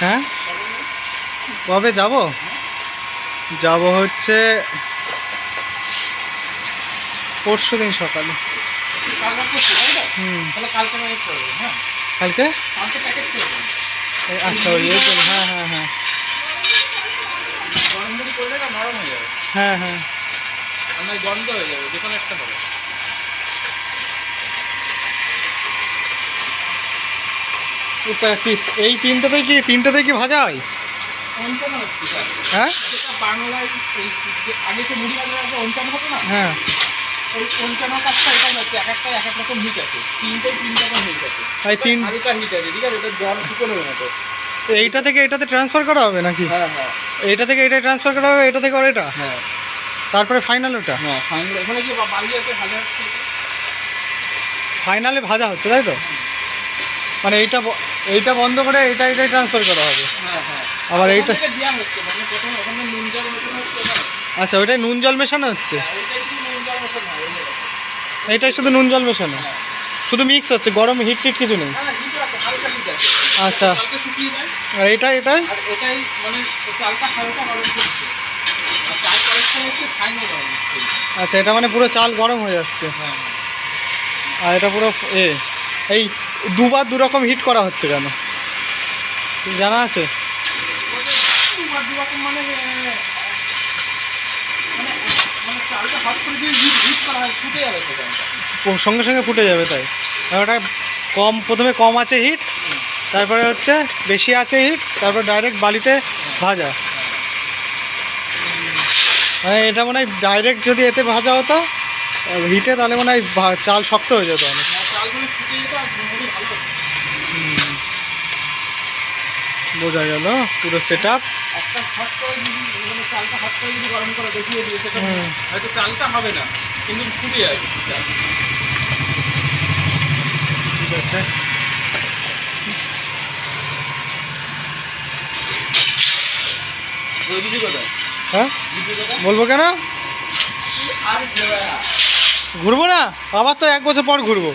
হ্যাঁ? কবে যাব? যাব হচ্ছে পরশু দিন সকালে। কালকে? আচ্ছা ওই হ্যাঁ হ্যাঁ হ্যাঁ। হয়ে হ্যাঁ। গন্ধ হয়ে যাবে যে একটা হবে এটা কি এই তিনটাতে কি তিনটাতে কি ভাজা হয়? হ্যাঁ? হ্যাঁ। এটা এটা এইটা থেকে এটাতে ট্রান্সফার করা হবে নাকি? হ্যাঁ হ্যাঁ। এইটা থেকে এটা ট্রান্সফার করা হবে এটা থেকে এটা হ্যাঁ। তারপরে ফাইনাল ওটা? হ্যাঁ ফাইনাল ফাইনালে ভাজা হচ্ছে? তাই তো? মানে এইটা এইটা বন্ধ করে এটা এটাই ট্রান্সফার করা হবে। হ্যাঁ হ্যাঁ। আবার এইটা মানে আচ্ছা ওইটাই নুন জল মেশানো হচ্ছে? হ্যাঁ। এইটাই শুধু নুন জল মেশানো? শুধু মিক্স হচ্ছে গরম হিট টিট কিছু নেই? হ্যাঁ হিট আছে হালকা হিট আছে। আচ্ছা। আর এটা এটাই মানে আচ্ছা এটা মানে পুরো চাল গরম হয়ে যাচ্ছে। হ্যাঁ। আর এটা পুরো এ এই দুবার দু রকম হিট করা হচ্ছে কেন? জানা আছে? দুরকম সঙ্গে সঙ্গে ফুটে যাবে তাই। ওটা কম, প্রথমে কম আছে হিট তারপরে হচ্ছে বেশি আছে হিট তারপর ডাইরেক্ট বালিতে ভাজা। মানে এটা মনে হয় ডাইরেক্ট যদি এতে ভাজা হতো হিটে তাহলে মনে হয় চাল শক্ত হয়ে যেত অনেক ফুটে যেত হতো। বোঝা গেল পুরো সেট আপ মানে সেটা চাল। ঠিক আছে? হ্যাঁ বলব কেন আর। ঘুরবো না আবার তো এক বছর পর ঘুরবো।